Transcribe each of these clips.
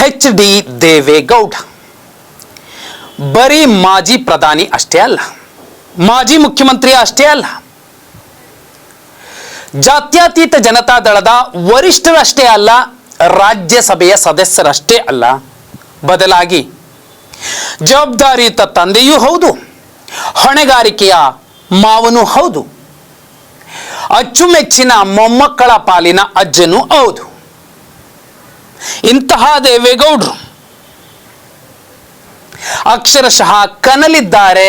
H D Deve Gowda ಬರೀ ಮಾಜಿ ಪ್ರಧಾನಿ ಅಷ್ಟೇ ಅಲ್ಲ ಮಾಜಿ ಮುಖ್ಯಮಂತ್ರಿ ಅಷ್ಟೇ ಅಲ್ಲ ಜಾತ್ಯತೀತ ಜನತಾದಳದ ವರಿಷ್ಠರಷ್ಟೇ ಅಲ್ಲ ರಾಜ್ಯಸಭೆಯ ಸದಸ್ಯರಷ್ಟೇ ಅಲ್ಲ ಬದಲಾಗಿ ಜವಾಬ್ದಾರಿಯುತ ತಂದೆಯೂ ಹೌದು ಹೊಣೆಗಾರಿಕೆಯ ಮಾವನೂ ಹೌದು ಅಚ್ಚುಮೆಚ್ಚಿನ ಮೊಮ್ಮಕ್ಕಳ ಪಾಲಿನ ಅಜ್ಜನೂ ಹೌದು ಇಂತಹ ದೇವೇಗೌಡರು. ಅಕ್ಷರಶಃ ಕನಲಿದ್ದಾರೆ,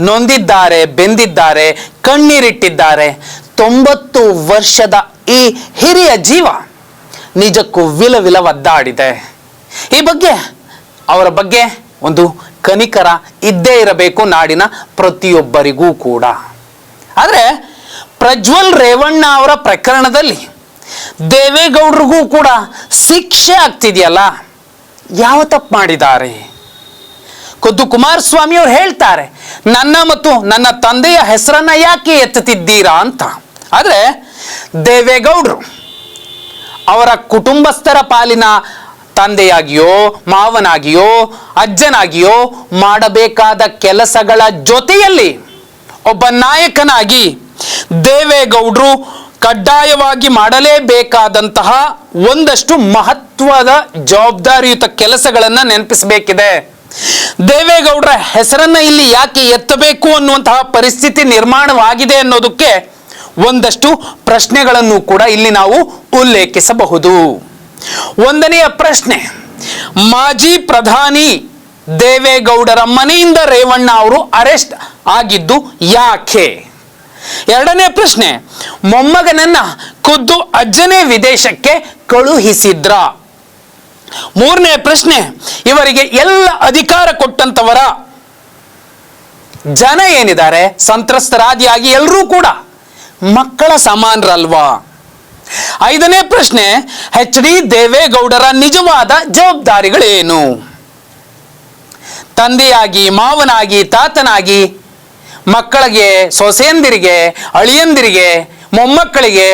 ನೊಂದಿದ್ದಾರೆ, ಬೆಂದಿದ್ದಾರೆ, ಕಣ್ಣೀರಿಟ್ಟಿದ್ದಾರೆ. ತೊಂಬತ್ತು ವರ್ಷದ ಈ ಹಿರಿಯ ಜೀವ ನಿಜಕ್ಕೂ ವಿಲವಿಲ ವಿಲ ಒದ್ದಾಡಿದೆ ಈ ಬಗ್ಗೆ, ಅವರ ಬಗ್ಗೆ ಒಂದು ಕನಿಕರ ಇದ್ದೇ ಇರಬೇಕು ನಾಡಿನ ಪ್ರತಿಯೊಬ್ಬರಿಗೂ ಕೂಡ. ಆದರೆ ಪ್ರಜ್ವಲ್ ರೇವಣ್ಣ ಅವರ ಪ್ರಕರಣದಲ್ಲಿ ದೇವೇಗೌಡರಿಗೂ ಕೂಡ ಶಿಕ್ಷೆ ಆಗ್ತಿದೆಯಲ್ಲ? ಯಾವ ತಪ್ಪು ಮಾಡಿದ್ದಾರೆ? ಖುದ್ದು ಕುಮಾರಸ್ವಾಮಿ ಅವರು ಹೇಳ್ತಾರೆ, ನನ್ನ ಮತ್ತು ನನ್ನ ತಂದೆಯ ಹೆಸರನ್ನ ಯಾಕೆ ಎತ್ತುತ್ತಿದ್ದೀರಾ? ಅಂತ. ಆದರೆ ದೇವೇಗೌಡರು ಅವರ ಕುಟುಂಬಸ್ಥರ ಪಾಲಿನ ತಂದೆಯಾಗಿಯೋ, ಮಾವನಾಗಿಯೋ, ಅಜ್ಜನಾಗಿಯೋ ಮಾಡಬೇಕಾದ ಕೆಲಸಗಳ ಜೊತೆಯಲ್ಲಿ ಒಬ್ಬ ನಾಯಕನಾಗಿ ದೇವೇಗೌಡರು ಕಡ್ಡಾಯವಾಗಿ ಮಾಡಲೇಬೇಕಾದಂತಹ ಒಂದಷ್ಟು ಮಹತ್ವದ ಜವಾಬ್ದಾರಿಯುತ ಕೆಲಸಗಳನ್ನು ನೆನಪಿಸಬೇಕಿದೆ. ದೇವೇಗೌಡರ ಹೆಸರನ್ನ ಇಲ್ಲಿ ಯಾಕೆ ಎತ್ತಬೇಕು ಅನ್ನುವಂತಹ ಪರಿಸ್ಥಿತಿ ನಿರ್ಮಾಣವಾಗಿದೆ ಅನ್ನೋದಕ್ಕೆ ಒಂದಷ್ಟು ಪ್ರಶ್ನೆಗಳನ್ನು ಕೂಡ ಇಲ್ಲಿ ನಾವು ಉಲ್ಲೇಖಿಸಬಹುದು. ಒಂದನೆಯ ಪ್ರಶ್ನೆ, ಮಾಜಿ ಪ್ರಧಾನಿ ದೇವೇಗೌಡರ ಮನೆಯಿಂದ ರೇವಣ್ಣ ಅವರು ಅರೆಸ್ಟ್ ಆಗಿದ್ದು ಯಾಕೆ? ಎರಡನೇ ಪ್ರಶ್ನೆ, ಮೊಮ್ಮಗನನ್ನ ಖುದ್ದು ಅಜ್ಜನೇ ವಿದೇಶಕ್ಕೆ ಕಳುಹಿಸಿದ್ರ? ಮೂರನೇ ಪ್ರಶ್ನೆ, ಇವರಿಗೆ ಎಲ್ಲ ಅಧಿಕಾರ ಕೊಟ್ಟಂತವರ ಜನ ಏನಿದ್ದಾರೆ? ಸಂತ್ರಸ್ತರಾದಿಯಾಗಿ ಎಲ್ಲರೂ ಕೂಡ ಮಕ್ಕಳ ಸಮಾನರಲ್ವಾ? ಐದನೇ ಪ್ರಶ್ನೆ ಎಚ್ ಡಿ ದೇವೇಗೌಡರ ನಿಜವಾದ ಜವಾಬ್ದಾರಿಗಳೇನು? ತಂದೆಯಾಗಿ, ಮಾವನಾಗಿ, ತಾತನಾಗಿ ಮಕ್ಕಳಿಗೆ, ಸೊಸೆಯಂದಿರಿಗೆ, ಅಳಿಯಂದಿರಿಗೆ, ಮೊಮ್ಮಕ್ಕಳಿಗೆ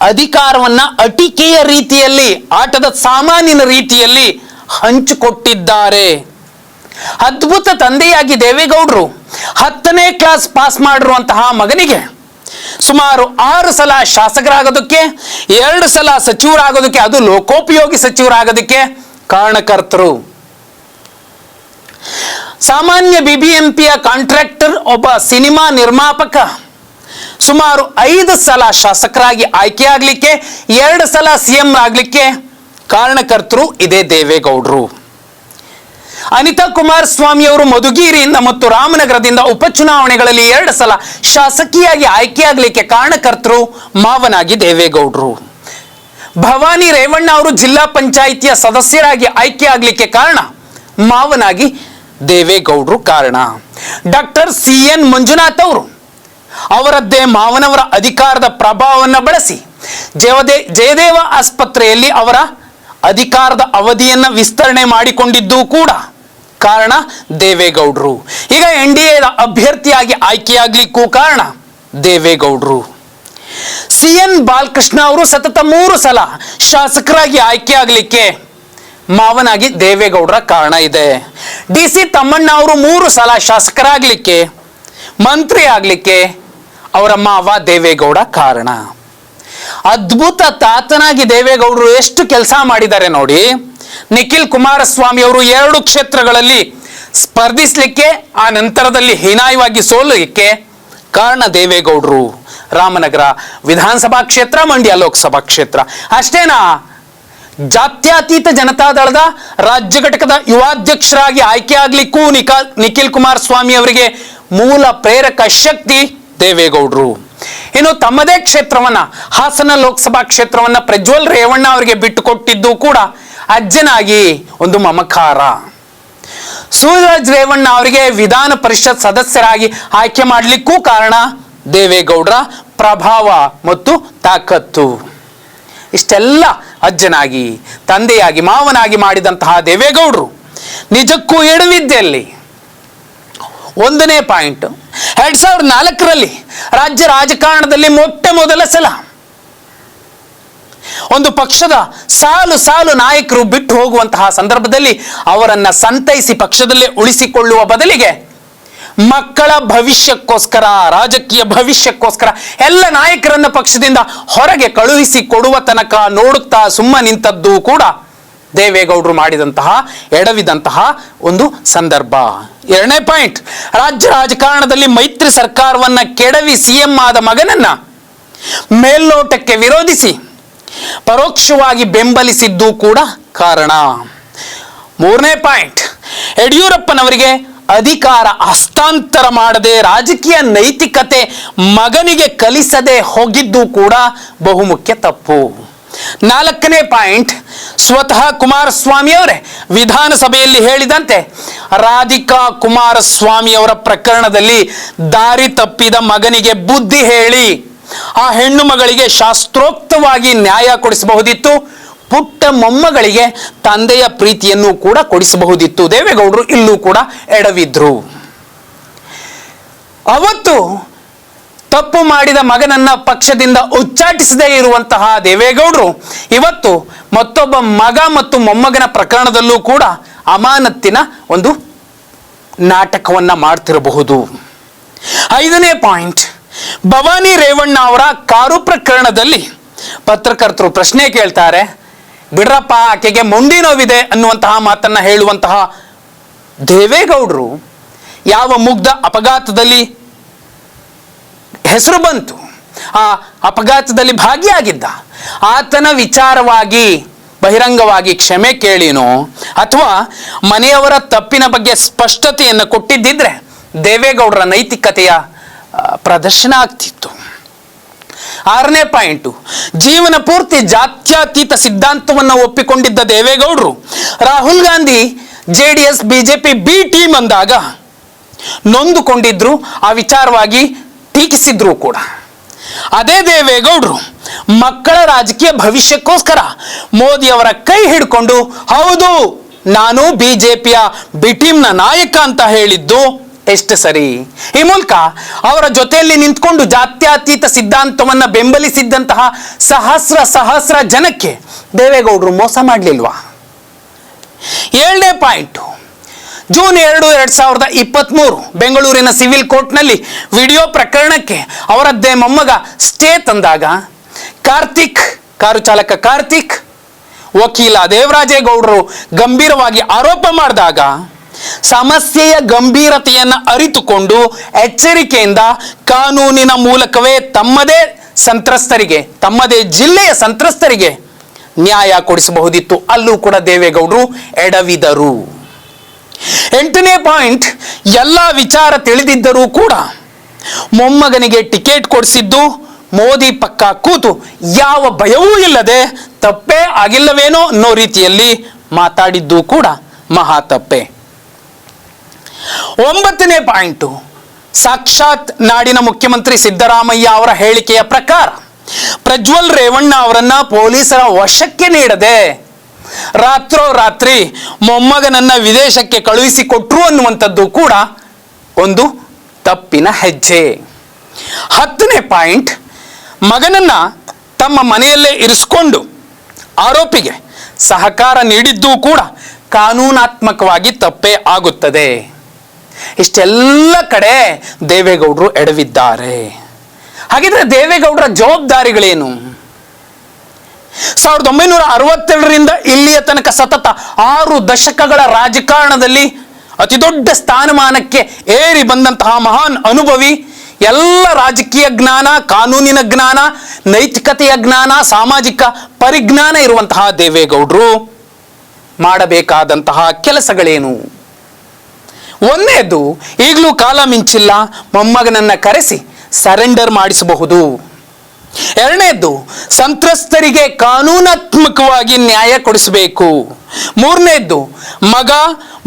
ಅಧಿಕಾರವನ್ನ ಅಟಿಕೆಯ ರೀತಿಯಲ್ಲಿ, ಆಟದ ಸಾಮಾನಿನ ರೀತಿಯಲ್ಲಿ ಹಂಚಿಕೊಟ್ಟಿದ್ದಾರೆ. ಅದ್ಭುತ ತಂದೆಯಾಗಿ ದೇವೇಗೌಡರು ಹತ್ತನೇ ಕ್ಲಾಸ್ ಪಾಸ್ ಮಾಡಿರುವಂತಹ ಮಗನಿಗೆ ಸುಮಾರು ಆರು ಸಲ ಶಾಸಕರಾಗೋದಕ್ಕೆ, ಎರಡು ಸಲ ಸಚಿವರಾಗೋದಕ್ಕೆ, ಅದು ಲೋಕೋಪಯೋಗಿ ಸಚಿವರಾಗೋದಕ್ಕೆ ಕಾರಣಕರ್ತರು. ಸಾಮಾನ್ಯ ಬಿಬಿಎಂಪಿಯ ಕಾಂಟ್ರಾಕ್ಟರ್ ಒಬ್ಬ ಸಿನಿಮಾ ನಿರ್ಮಾಪಕ. ಸುಮಾರು ಐದು ಸಲ ಶಾಸಕರಾಗಿ ಆಯ್ಕೆಯಾಗಲಿಕ್ಕೆ, ಎರಡು ಸಲ ಸಿಎಂ ಆಗಲಿಕ್ಕೆ ಕಾರಣಕರ್ತರು ಇದೇ ದೇವೇಗೌಡರು. ಅನಿತಾ ಕುಮಾರಸ್ವಾಮಿ ಅವರು ಮಧುಗಿರಿಯಿಂದ ಮತ್ತು ರಾಮನಗರದಿಂದ ಉಪಚುನಾವಣೆಗಳಲ್ಲಿ ಎರಡು ಸಲ ಶಾಸಕಿಯಾಗಿ ಆಯ್ಕೆಯಾಗಲಿಕ್ಕೆ ಕಾರಣಕರ್ತರು ಮಾವನಾಗಿ ದೇವೇಗೌಡರು. ಭವಾನಿ ರೇವಣ್ಣ ಅವರು ಜಿಲ್ಲಾ ಪಂಚಾಯಿತಿಯ ಸದಸ್ಯರಾಗಿ ಆಯ್ಕೆಯಾಗಲಿಕ್ಕೆ ಕಾರಣ ಮಾವನಾಗಿ ದೇವೇಗೌಡರು ಕಾರಣ. ಡಾಕ್ಟರ್ ಸಿ ಎನ್ ಮಂಜುನಾಥ್ ಅವರು ಅವರದ್ದೇ ಮಾವನವರ ಅಧಿಕಾರದ ಪ್ರಭಾವವನ್ನು ಬಳಸಿ ಜಯದೇ, ಜಯದೇವ ಆಸ್ಪತ್ರೆಯಲ್ಲಿ ಅವರ ಅಧಿಕಾರದ ಅವಧಿಯನ್ನು ವಿಸ್ತರಣೆ ಮಾಡಿಕೊಂಡಿದ್ದು ಕೂಡ ಕಾರಣ ದೇವೇಗೌಡರು. ಈಗ ಎನ್ ಡಿ ಎ ಅಭ್ಯರ್ಥಿಯಾಗಿ ಆಯ್ಕೆಯಾಗಲಿಕ್ಕೂ ಕಾರಣ ದೇವೇಗೌಡರು. ಸಿ ಎನ್ ಬಾಲಕೃಷ್ಣ ಅವರು ಸತತ ಮೂರು ಸಲ ಶಾಸಕರಾಗಿ ಆಯ್ಕೆಯಾಗಲಿಕ್ಕೆ ಮಾವನಾಗಿ ದೇವೇಗೌಡರ ಕಾರಣ ಇದೆ. ಡಿ ಸಿ ತಮ್ಮಣ್ಣ ಅವರು ಮೂರು ಸಲ ಶಾಸಕರಾಗಲಿಕ್ಕೆ, ಮಂತ್ರಿ ಆಗಲಿಕ್ಕೆ ಅವರ ಮಾವ ದೇವೇಗೌಡ ಕಾರಣ. ಅದ್ಭುತ ತಾತನಾಗಿ ದೇವೇಗೌಡರು ಎಷ್ಟು ಕೆಲಸ ಮಾಡಿದ್ದಾರೆ ನೋಡಿ. ನಿಖಿಲ್ ಕುಮಾರಸ್ವಾಮಿ ಅವರು ಎರಡು ಕ್ಷೇತ್ರಗಳಲ್ಲಿ ಸ್ಪರ್ಧಿಸಲಿಕ್ಕೆ, ಆ ನಂತರದಲ್ಲಿ ಹೀನಾಯವಾಗಿ ಸೋಲಲಿಕ್ಕೆ ಕಾರಣ ದೇವೇಗೌಡರು. ರಾಮನಗರ ವಿಧಾನಸಭಾ ಕ್ಷೇತ್ರ, ಮಂಡ್ಯ ಲೋಕಸಭಾ ಕ್ಷೇತ್ರ. ಅಷ್ಟೇನಾ? ಜಾತ್ಯತೀತ ಜನತಾದಳದ ರಾಜ್ಯ ಘಟಕದ ಯುವಾಧ್ಯಕ್ಷರಾಗಿ ಆಯ್ಕೆ ಆಗ್ಲಿಕ್ಕೂ ನಿಖಿಲ್ ಕುಮಾರಸ್ವಾಮಿ ಅವರಿಗೆ ಮೂಲ ಪ್ರೇರಕ ಶಕ್ತಿ ದೇವೇಗೌಡರು. ಇನ್ನು ತಮ್ಮದೇ ಕ್ಷೇತ್ರವನ್ನ, ಹಾಸನ ಲೋಕಸಭಾ ಕ್ಷೇತ್ರವನ್ನ ಪ್ರಜ್ವಲ್ ರೇವಣ್ಣ ಅವರಿಗೆ ಬಿಟ್ಟುಕೊಟ್ಟಿದ್ದು ಕೂಡ ಅಜ್ಜನಾಗಿ ಒಂದು ಮಮಕಾರ. ಸೂರ್ಯರಾಜ್ ರೇವಣ್ಣ ಅವರಿಗೆ ವಿಧಾನ ಪರಿಷತ್ ಸದಸ್ಯರಾಗಿ ಆಯ್ಕೆ ಮಾಡಲಿಕ್ಕೂ ಕಾರಣ ದೇವೇಗೌಡರ ಪ್ರಭಾವ ಮತ್ತು ತಾಕತ್ತು. ಇಷ್ಟೆಲ್ಲ ಅಜ್ಜನಾಗಿ, ತಂದೆಯಾಗಿ, ಮಾವನಾಗಿ ಮಾಡಿದಂತಹ ದೇವೇಗೌಡರು ನಿಜಕ್ಕೂ ಎಡವಿದ್ದೆಯಲ್ಲಿ ಒಂದನೇ ಪಾಯಿಂಟ್. ಎರಡ್ ಸಾವಿರದ ನಾಲ್ಕರಲ್ಲಿ ರಾಜ್ಯ ರಾಜಕಾರಣದಲ್ಲಿ ಮೊಟ್ಟ ಮೊದಲ ಸಲ ಒಂದು ಪಕ್ಷದ ಸಾಲು ಸಾಲು ನಾಯಕರು ಬಿಟ್ಟು ಹೋಗುವಂತಹ ಸಂದರ್ಭದಲ್ಲಿ ಅವರನ್ನ ಸಂತೈಸಿ ಪಕ್ಷದಲ್ಲೇ ಉಳಿಸಿಕೊಳ್ಳುವ ಬದಲಿಗೆ ಮಕ್ಕಳ ಭವಿಷ್ಯಕ್ಕೋಸ್ಕರ, ರಾಜಕೀಯ ಭವಿಷ್ಯಕ್ಕೋಸ್ಕರ ಎಲ್ಲ ನಾಯಕರನ್ನ ಪಕ್ಷದಿಂದ ಹೊರಗೆ ಕಳುಹಿಸಿ ಕೊಡುವ ತನಕ ನೋಡುತ್ತಾ ಸುಮ್ಮ ನಿಂತದ್ದು ಕೂಡ ದೇವೇಗೌಡರು ಮಾಡಿದಂತಹ, ಎಡವಿದಂತಹ ಒಂದು ಸಂದರ್ಭ. ಎರಡನೇ ಪಾಯಿಂಟ್, ರಾಜ್ಯ ರಾಜಕಾರಣದಲ್ಲಿ ಮೈತ್ರಿ ಸರ್ಕಾರವನ್ನ ಕೆಡವಿ ಸಿಎಂ ಆದ ಮಗನನ್ನ ಮೇಲ್ನೋಟಕ್ಕೆ ವಿರೋಧಿಸಿ ಪರೋಕ್ಷವಾಗಿ ಬೆಂಬಲಿಸಿದ್ದು ಕೂಡ ಕಾರಣ. ಮೂರನೇ ಪಾಯಿಂಟ್, ಯಡಿಯೂರಪ್ಪನವರಿಗೆ ಅಧಿಕಾರ ಹಸ್ತಾಂತರ ಮಾಡದೆ ರಾಜಕೀಯ ನೈತಿಕತೆ ಮಗನಿಗೆ ಕಲಿಸದೆ ಹೋಗಿದ್ದು ಕೂಡ ಬಹುಮುಖ್ಯ ತಪ್ಪು. ನಾಲ್ಕನೇ ಪಾಯಿಂಟ್, ಸ್ವತಃ ಕುಮಾರಸ್ವಾಮಿ ಅವರೇ ವಿಧಾನಸಭೆಯಲ್ಲಿ ಹೇಳಿದಂತೆ ರಾಧಿಕಾ ಕುಮಾರಸ್ವಾಮಿ ಅವರ ಪ್ರಕರಣದಲ್ಲಿ ದಾರಿ ತಪ್ಪಿದ ಮಗನಿಗೆ ಬುದ್ಧಿ ಹೇಳಿ, ಆ ಹೆಣ್ಣು ಮಗಳಿಗೆ ಶಾಸ್ತ್ರೋಕ್ತವಾಗಿ ನ್ಯಾಯ ಕೊಡಿಸಬಹುದಿತ್ತು. ಪುಟ್ಟ ಮೊಮ್ಮಗಳಿಗೆ ತಂದೆಯ ಪ್ರೀತಿಯನ್ನು ಕೂಡ ಕೊಡಿಸಬಹುದಿತ್ತು. ದೇವೇಗೌಡರು ಇಲ್ಲೂ ಕೂಡ ಎಡವಿದ್ರು. ಅವತ್ತು ತಪ್ಪು ಮಾಡಿದ ಮಗನನ್ನ ಪಕ್ಷದಿಂದ ಉಚ್ಚಾಟಿಸದೇ ಇರುವಂತಹ ದೇವೇಗೌಡರು ಇವತ್ತು ಮತ್ತೊಬ್ಬ ಮಗ ಮತ್ತು ಮೊಮ್ಮಗನ ಪ್ರಕರಣದಲ್ಲೂ ಕೂಡ ಅಮಾನತ್ತಿನ ಒಂದು ನಾಟಕವನ್ನ ಮಾಡ್ತಿರಬಹುದು. ಐದನೇ ಪಾಯಿಂಟ್, ಭವಾನಿ ರೇವಣ್ಣ ಅವರ ಕಾರು ಪ್ರಕರಣದಲ್ಲಿ ಪತ್ರಕರ್ತರು ಪ್ರಶ್ನೆ ಕೇಳ್ತಾರೆ ಬಿಡ್ರಪ್ಪ, ಆಕೆಗೆ ಮುಂಡಿ ನೋವಿದೆ ಅನ್ನುವಂತಹ ಮಾತನ್ನ ಹೇಳುವಂತಹ ದೇವೇಗೌಡರು ಯಾವ ಮುಗ್ಧ ಅಪಘಾತದಲ್ಲಿ ಹೆಸರು ಬಂತು, ಆ ಅಪಘಾತದಲ್ಲಿ ಭಾಗಿಯಾಗಿದ್ದ, ಆತನ ವಿಚಾರವಾಗಿ, ಬಹಿರಂಗವಾಗಿ ಕ್ಷಮೆ ಕೇಳಿನೋ ಅಥವಾ ಮನೆಯವರ ತಪ್ಪಿನ ಬಗ್ಗೆ ಸ್ಪಷ್ಟತೆಯನ್ನು ಕೊಟ್ಟಿದ್ದಿದ್ರೆ ದೇವೇಗೌಡರ ನೈತಿಕತೆಯ ಪ್ರದರ್ಶನ ಆಗ್ತಿತ್ತು. ಆರನೇ ಪಾಯಿಂಟು, ಜೀವನ ಪೂರ್ತಿ ಜಾತ್ಯತೀತ ಸಿದ್ಧಾಂತವನ್ನು ಒಪ್ಪಿಕೊಂಡಿದ್ದ ದೇವೇಗೌಡರು. Rahul Gandhi J D S BJP, B team ಅಂದಾಗ ನೊಂದುಕೊಂಡಿದ್ರು, ಆ ವಿಚಾರವಾಗಿ ಟೀಕಿಸಿದ್ರು ಕೂಡ. ಅದೇ ದೇವೇಗೌಡರು, ಮಕ್ಕಳ ರಾಜಕೀಯ ಭವಿಷ್ಯಕ್ಕೋಸ್ಕರ ಮೋದಿಯವರ ಕೈ ಹಿಡ್ಕೊಂಡು, ಹೌದು, ನಾನು ಬಿಜೆಪಿಯ ಬಿ ಟೀಮ್ನ ನಾಯಕ ಅಂತ ಹೇಳಿದ್ದು ಎಷ್ಟು ಸರಿ. ಈ ಮೂಲಕ ಅವರ ಜೊತೆಯಲ್ಲಿ ನಿಂತ್ಕೊಂಡು ಜಾತ್ಯತೀತ ಸಿದ್ಧಾಂತವನ್ನು ಬೆಂಬಲಿಸಿದ್ದಂತಹ ಸಹಸ್ರ ಸಹಸ್ರ ಜನಕ್ಕೆ ದೇವೇಗೌಡರು ಮೋಸ ಮಾಡಲಿಲ್ವಾ? ಏಳನೇ ಪಾಯಿಂಟು. ಜೂನ್ ಎರಡು ಎರಡು ಸಾವಿರದ ಇಪ್ಪತ್ತ್ಮೂರು ಬೆಂಗಳೂರಿನ ಸಿವಿಲ್ ಕೋರ್ಟ್ನಲ್ಲಿ ವಿಡಿಯೋ ಪ್ರಕರಣಕ್ಕೆ ಅವರದ್ದೇ ಮೊಮ್ಮಗ ಸ್ಟೇ ತಂದಾಗ ಕಾರ್ತಿಕ್, ಕಾರು ಚಾಲಕ ಕಾರ್ತಿಕ್, ವಕೀಲ ದೇವರಾಜೇಗೌಡರು ಗಂಭೀರವಾಗಿ ಆರೋಪ ಮಾಡಿದಾಗ ಸಮಸ್ಯೆಯ ಗಂಭೀರತೆಯನ್ನು ಅರಿತುಕೊಂಡು ಎಚ್ಚರಿಕೆಯಿಂದ ಕಾನೂನಿನ ಮೂಲಕವೇ ತಮ್ಮದೇ ಸಂತ್ರಸ್ತರಿಗೆ, ತಮ್ಮದೇ ಜಿಲ್ಲೆಯ ಸಂತ್ರಸ್ತರಿಗೆ ನ್ಯಾಯ ಕೊಡಿಸಬಹುದಿತ್ತು. ಅಲ್ಲೂ ಕೂಡ ದೇವೇಗೌಡರು ಎಡವಿದರು. ಎಂಟನೇ ಪಾಯಿಂಟ್, ಎಲ್ಲ ವಿಚಾರ ತಿಳಿದಿದ್ದರೂ ಕೂಡ ಮೊಮ್ಮಗನಿಗೆ ಟಿಕೆಟ್ ಕೊಡಿಸಿದ್ದು, ಮೋದಿ ಪಕ್ಕ ಕೂತು ಯಾವ ಭಯವೂ ಇಲ್ಲದೆ ತಪ್ಪೇ ಆಗಿಲ್ಲವೇನೋ ಅನ್ನೋ ರೀತಿಯಲ್ಲಿ ಮಾತಾಡಿದ್ದು ಕೂಡ ಮಹಾ ತಪ್ಪೆ ಒಂಬತ್ತನೇ ಪಾಯಿಂಟು. ಸಾಕ್ಷಾತ್ ನಾಡಿನ ಮುಖ್ಯಮಂತ್ರಿ ಸಿದ್ದರಾಮಯ್ಯ ಅವರ ಹೇಳಿಕೆಯ ಪ್ರಕಾರ, ಪ್ರಜ್ವಲ್ ರೇವಣ್ಣ ಅವರನ್ನ ಪೊಲೀಸರ ವಶಕ್ಕೆ ನೀಡದೆ ರಾತ್ರೋರಾತ್ರಿ ಮೊಮ್ಮಗನನ್ನ ವಿದೇಶಕ್ಕೆ ಕಳುಹಿಸಿಕೊಟ್ರು ಅನ್ನುವಂಥದ್ದು ಕೂಡ ಒಂದು ತಪ್ಪಿನ ಹೆಜ್ಜೆ. ಹತ್ತನೇ ಪಾಯಿಂಟ್, ಮಗನನ್ನ ತಮ್ಮ ಮನೆಯಲ್ಲೇ ಇರಿಸ್ಕೊಂಡು ಆರೋಪಿಗೆ ಸಹಕಾರ ನೀಡಿದ್ದೂ ಕೂಡ ಕಾನೂನಾತ್ಮಕವಾಗಿ ತಪ್ಪೇ ಆಗುತ್ತದೆ. ಇಷ್ಟೆಲ್ಲ ಕಡೆ ದೇವೇಗೌಡರು ಎಡವಿದ್ದಾರೆ. ಹಾಗಿದ್ರೆ ದೇವೇಗೌಡರ ಜವಾಬ್ದಾರಿಗಳೇನು? ಸಾವಿರದ ಒಂಬೈನೂರ ಅರವತ್ತೆರಡರಿಂದ ಇಲ್ಲಿಯ ತನಕ ಸತತ ಆರು ದಶಕಗಳ ರಾಜಕಾರಣದಲ್ಲಿ ಅತಿ ದೊಡ್ಡ ಸ್ಥಾನಮಾನಕ್ಕೆ ಏರಿ ಬಂದಂತಹ ಮಹಾನ್ ಅನುಭವಿ, ಎಲ್ಲ ರಾಜಕೀಯ ಜ್ಞಾನ, ಕಾನೂನಿನ ಜ್ಞಾನ, ನೈತಿಕತೆಯ ಜ್ಞಾನ, ಸಾಮಾಜಿಕ ಪರಿಜ್ಞಾನ ಇರುವಂತಹ ದೇವೇಗೌಡರು ಮಾಡಬೇಕಾದಂತಹ ಕೆಲಸಗಳೇನು? ಒಂದನೇದು ಈಗಲೂ ಕಾಲ ಮಿಂಚಿಲ್ಲ, ಮೊಮ್ಮಗನನ್ನು ಕರೆಸಿ ಸರೆಂಡರ್ ಮಾಡಿಸಬಹುದು. ಎರಡನೇದು, ಸಂತ್ರಸ್ತರಿಗೆ ಕಾನೂನಾತ್ಮಕವಾಗಿ ನ್ಯಾಯ ಕೊಡಿಸಬೇಕು. ಮೂರನೇದ್ದು ಮಗ,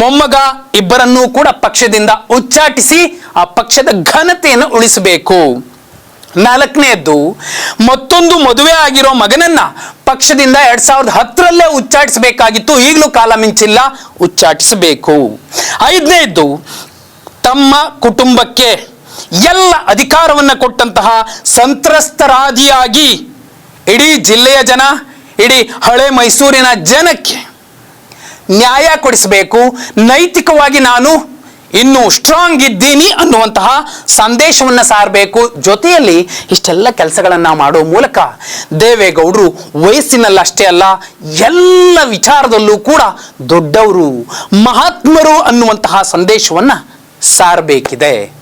ಮೊಮ್ಮಗ ಇಬ್ಬರನ್ನೂ ಕೂಡ ಪಕ್ಷದಿಂದ ಉಚ್ಚಾಟಿಸಿ ಆ ಪಕ್ಷದ ಘನತೆಯನ್ನು ಉಳಿಸಬೇಕು. ನಾಲ್ಕನೇದ್ದು ಮತ್ತೊಂದು ಮದುವೆ ಆಗಿರೋ ಮಗನನ್ನ ಪಕ್ಷದಿಂದ ಎರಡ್ ಸಾವಿರದ ಹತ್ತರಲ್ಲೇ ಉಚ್ಚಾಟಿಸಬೇಕಾಗಿತ್ತು. ಈಗಲೂ ಕಾಲ ಮಿಂಚಿಲ್ಲ, ಉಚ್ಚಾಟಿಸಬೇಕು. ಐದನೇದ್ದು ತಮ್ಮ ಕುಟುಂಬಕ್ಕೆ ಎಲ್ಲ ಅಧಿಕಾರವನ್ನು ಕೊಟ್ಟಂತಹ ಸಂತ್ರಸ್ತರಾದಿಯಾಗಿ ಇಡೀ ಜಿಲ್ಲೆಯ ಜನ, ಇಡೀ ಹಳೆ ಮೈಸೂರಿನ ಜನಕ್ಕೆ ನ್ಯಾಯ ಕೊಡಿಸಬೇಕು. ನೈತಿಕವಾಗಿ ನಾನು ಇನ್ನು ಸ್ಟ್ರಾಂಗ್ ಇದ್ದೀನಿ ಅನ್ನುವಂತಹ ಸಂದೇಶವನ್ನು ಸಾರಬೇಕು. ಜೊತೆಯಲ್ಲಿ ಇಷ್ಟೆಲ್ಲ ಕೆಲಸಗಳನ್ನು ಮಾಡೋ ಮೂಲಕ ದೇವೇಗೌಡರು ವಯಸ್ಸಿನಲ್ಲಷ್ಟೇ ಅಲ್ಲ, ಎಲ್ಲ ವಿಚಾರದಲ್ಲೂ ಕೂಡ ದೊಡ್ಡವರು, ಮಹಾತ್ಮರು ಅನ್ನುವಂತಹ ಸಂದೇಶವನ್ನು ಸಾರಬೇಕಿದೆ.